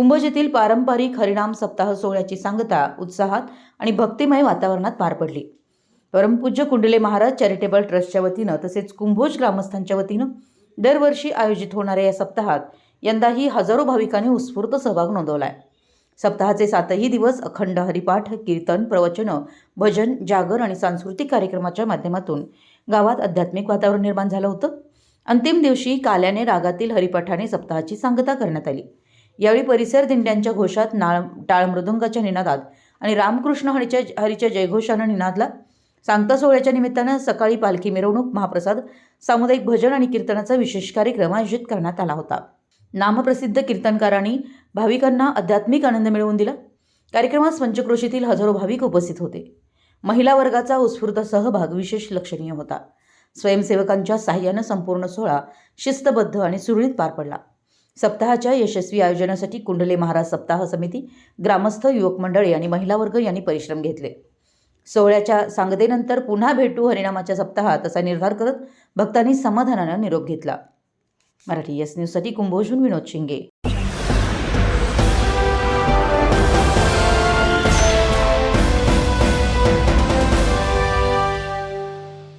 कुंभज येथील पारंपरिक हरिणाम सप्ताह सोहळ्याची सांगता उत्साहात आणि भक्तिमय वातावरणात पार पडली. परमपूज्य कुंडले महाराज चॅरिटेबल ट्रस्टच्या वतीनं तसेच कुंभोज ग्रामस्थांच्या वतीनं दरवर्षी आयोजित होणाऱ्या या सप्ताहात यंदाही हजारो भाविकांनी उत्स्फूर्त सहभाग नोंदवलाय. सप्ताहाचे सातही दिवस अखंड हरिपाठ कीर्तन प्रवचनं भजन जागर आणि सांस्कृतिक कार्यक्रमाच्या माध्यमातून गावात आध्यात्मिक वातावरण निर्माण झालं होतं. अंतिम दिवशी काल्याने रागातील हरिपाठाने सप्ताहाची सांगता करण्यात आली. यावेळी परिसर दिंड्यांच्या घोषात नाळ टाळ मृदुंगाच्या निनादात आणि रामकृष्ण हरीच्या हरीच्या जयघोषानं निनादला. सांगता सोहळ्याच्या निमित्तानं सकाळी पालखी मिरवणूक महाप्रसाद सामुदायिक भजन आणि कीर्तनाचा विशेष कार्यक्रम आयोजित करण्यात आला होता. नामप्रसिद्ध कीर्तनकारांनी भाविकांना आध्यात्मिक आनंद मिळवून दिला. कार्यक्रमात पंचक्रोशीतील हजारो भाविक उपस्थित होते. महिला वर्गाचा उत्स्फूर्त सहभाग विशेष लक्षणीय होता. स्वयंसेवकांच्या साह्यानं संपूर्ण सोहळा शिस्तबद्ध आणि सुरळीत पार पडला. सप्ताहाच्या यशस्वी आयोजनासाठी कुंडले महाराज सप्ताह समिती ग्रामस्थ युवक मंडळी आणि महिला वर्ग यांनी परिश्रम घेतले. सोहळ्याच्या सांगतेनंतर पुन्हा भेटू हरिनामाच्या सप्ताहात असा निर्धार करत भक्तांनी समाधानानं निरोप घेतला. मराठी एस न्यूजसाठी कुंभोजून विनोद शिंगे.